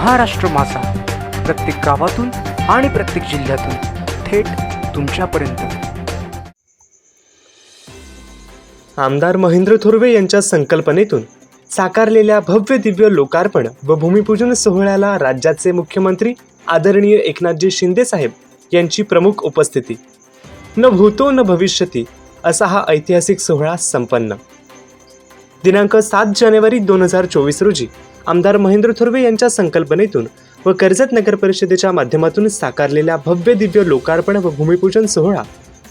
महाराष्ट्र मासा प्रत्येक गावातून आणि प्रत्येक जिल्ह्यातून थेट तुमच्यापर्यंत. आमदार महेंद्र थोरवे यांच्या संकल्पनेतून साकारलेल्या भव्य दिव्य लोकार्पण व भूमिपूजन सोहळ्याला राज्याचे मुख्यमंत्री आदरणीय एकनाथजी शिंदे साहेब यांची प्रमुख उपस्थिती. न भूतो न भविष्यती असा हा ऐतिहासिक सोहळा संपन्न. दिनांक सात जानेवारी दोन हजार चोवीस रोजी आमदार महेंद्र थुर्वे यांच्या संकल्पनेतून व कर्जत नगर परिषदेच्या माध्यमातून साकारलेल्या भव्य दिव्य लोकार्पण व भूमिपूजन सोहळा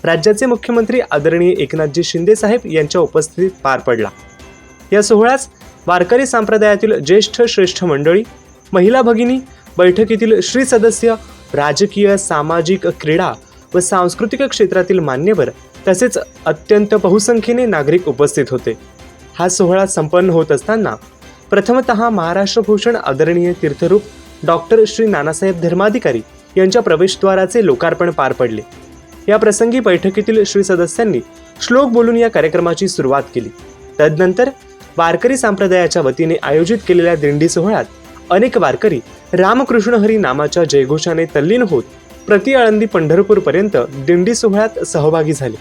राज्याचे मुख्यमंत्री आदरणीय एकनाथजी शिंदे साहेब यांच्या उपस्थितीत पार पडला. या सोहळ्यास वारकरी संप्रदायातील ज्येष्ठ श्रेष्ठ मंडळी महिला भगिनी बैठकीतील श्री सदस्य राजकीय सामाजिक क्रीडा व सांस्कृतिक क्षेत्रातील मान्यवर तसेच अत्यंत बहुसंख्येने नागरिक उपस्थित होते. हा सोहळा संपन्न होत असताना प्रथमतः महाराष्ट्र भूषण आदरणीय तीर्थरूप डॉक्टर श्री नानासाहेब धर्माधिकारी यांच्या प्रवेशद्वाराचे लोकार्पण पार पडले. या प्रसंगी बैठकीतील श्री सदस्यांनी श्लोक बोलून या कार्यक्रमाची सुरुवात केली. तदनंतर वारकरी संप्रदायाच्या वतीने आयोजित केलेल्या दिंडी सोहळ्यात अनेक वारकरी रामकृष्ण हरी नामाच्या जयघोषाने तल्लीन होत प्रति आळंदी पंढरपूरपर्यंत दिंडी सोहळ्यात सहभागी झाले.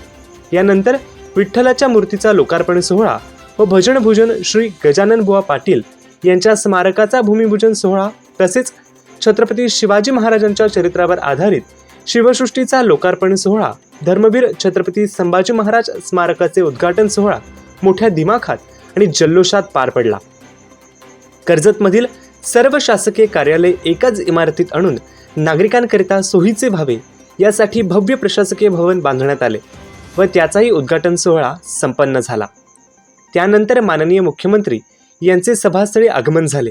यानंतर विठ्ठलाच्या मूर्तीचा लोकार्पण सोहळा व भजन भूजन श्री गजानन बुवा पाटील यांच्या स्मारकाचा भूमिपूजन सोहळा तसेच छत्रपती शिवाजी महाराजांच्या चरित्रावर आधारित शिवसृष्टीचा लोकार्पण सोहळा धर्मवीर छत्रपती संभाजी महाराज स्मारकाचे उद्घाटन सोहळा मोठ्या दिमाखात आणि जल्लोषात पार पडला. कर्जतमधील सर्व शासकीय कार्यालय एकाच इमारतीत आणून नागरिकांकरिता सोयीचे व्हावे यासाठी भव्य प्रशासकीय भवन बांधण्यात आले व त्याचाही उद्घाटन सोहळा संपन्न झाला. त्यानंतर माननीय मुख्यमंत्री यांचे सभास्थळी आगमन झाले.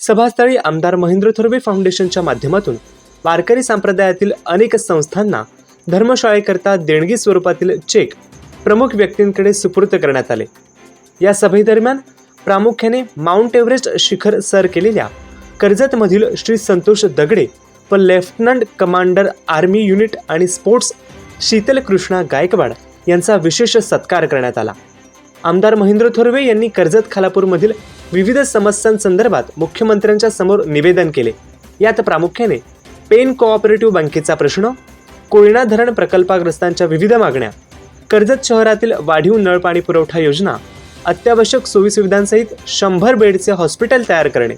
सभास्थळी आमदार महेंद्र थोरवे फाउंडेशनच्या माध्यमातून वारकरी संप्रदायातील अनेक संस्थांना धर्मशाळेकरता देणगी स्वरूपातील चेक प्रमुख व्यक्तींकडे सुपूर्द करण्यात आले. या सभेदरम्यान प्रामुख्याने माउंट एव्हरेस्ट शिखर सर केलेल्या कर्जतमधील श्री संतोष दगडे व लेफ्टनंट कमांडर आर्मी युनिट आणि स्पोर्ट्स शीतल कृष्णा गायकवाड यांचा विशेष सत्कार करण्यात आला. आमदार महेंद्र थोरवे यांनी कर्जत खालापूरमधील विविध समस्यांसंदर्भात मुख्यमंत्र्यांच्या समोर निवेदन केले. यात प्रामुख्याने पेन कोऑपरेटिव्ह बँकेचा प्रश्न कोयना धरण प्रकल्पाग्रस्तांच्या विविध मागण्या कर्जत शहरातील वाढीव नळ पाणी पुरवठा योजना अत्यावश्यक सोयीसुविधांसहित शंभर बेडचे हॉस्पिटल तयार करणे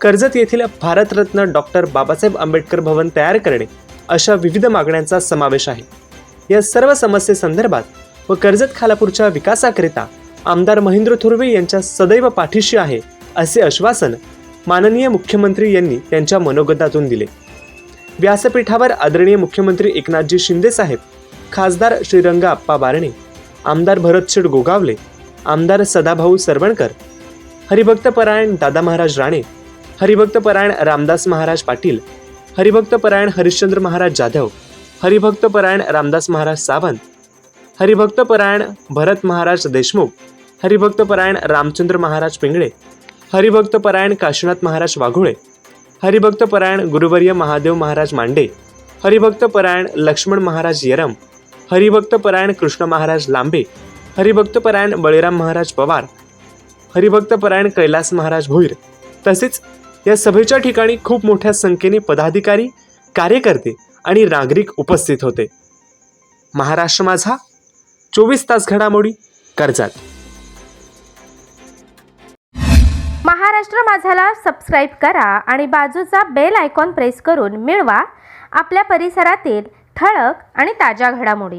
कर्जत येथील भारतरत्न डॉक्टर बाबासाहेब आंबेडकर भवन तयार करणे अशा विविध मागण्यांचा समावेश आहे. या सर्व समस्येसंदर्भात व कर्जत खालापूरच्या विकासाकरिता आमदार महेंद्र थुर्वे यांच्या सदैव पाठीशी आहे असे आश्वासन माननीय मुख्यमंत्री यांनी त्यांच्या मनोगतातून दिले. व्यासपीठावर आदरणीय मुख्यमंत्री एकनाथजी शिंदे साहेब खासदार श्रीरंग आप्पा बारणे आमदार भरतशेठ गोगावले आमदार सदाभाऊ सरवणकर हरिभक्तपरायण दादा महाराज राणे हरिभक्तपरायण रामदास महाराज पाटील हरिभक्तपरायण हरिश्चंद्र महाराज जाधव हरिभक्तपरायण रामदास महाराज सावंत हरिभक्तपरायण भरत महाराज देशमुख हरिभक्तपरायण रामचंद्र महाराज पिंगळे हरिभक्तपरायण काशीनाथ महाराज वाघोळे हरिभक्तपरायण गुरुवर्य महादेव महाराज मांडे हरिभक्तपरायण लक्ष्मण महाराज येरम हरिभक्तपरायण कृष्ण महाराज लांबे हरिभक्तपरायण बळीराम महाराज पवार हरिभक्तपरायण कैलास महाराज भोईर तसेच या सभेच्या ठिकाणी खूप मोठ्या संख्येने पदाधिकारी कार्यकर्ते आणि नागरिक उपस्थित होते. महाराष्ट्र माझा चोवीस तास घडामोडी कर्जात महाराष्ट्र माझाला सबस्क्राईब करा आणि बाजूचा बेल आयकॉन प्रेस करून मिळवा आपल्या परिसरातील ठळक आणि ताज्या घडामोडी.